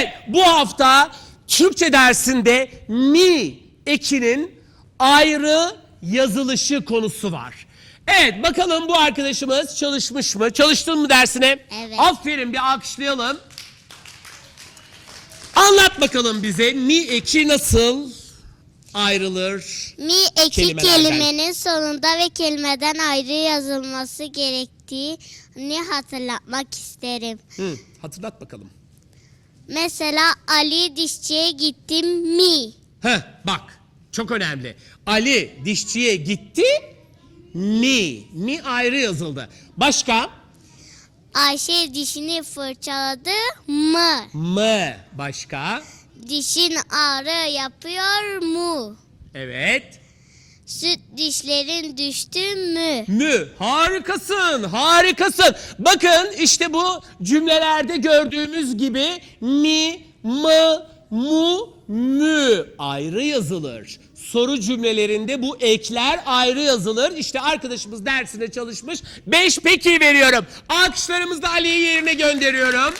Evet bu hafta Türkçe dersinde mi ekinin ayrı yazılışı konusu var. Evet bakalım bu arkadaşımız çalışmış mı? Çalıştın mı dersine? Evet. Aferin bir alkışlayalım. Anlat bakalım bize mi eki nasıl ayrılır? Mi eki Kelimelerden. kelimenin sonunda ve kelimeden ayrı yazılması gerektiğini hatırlatmak isterim. Hı, hatırlat bakalım. Mesela Ali dişçiye gittim mi? Heh bak çok önemli. Ali dişçiye gitti mi. Mi ayrı yazıldı. Başka? Ayşe dişini fırçaladı mı? Mı. Başka? Dişin ağrı yapıyor mu? Evet. Süt dişlerin düştü mü? Mü. Harikasın. Harikasın. Bakın işte bu cümlelerde gördüğümüz gibi mi, mı, mu, mü ayrı yazılır. Soru cümlelerinde bu ekler ayrı yazılır. İşte arkadaşımız dersine çalışmış. 5 peki veriyorum. Alkışlarımızı da Ali'yi yerine gönderiyorum.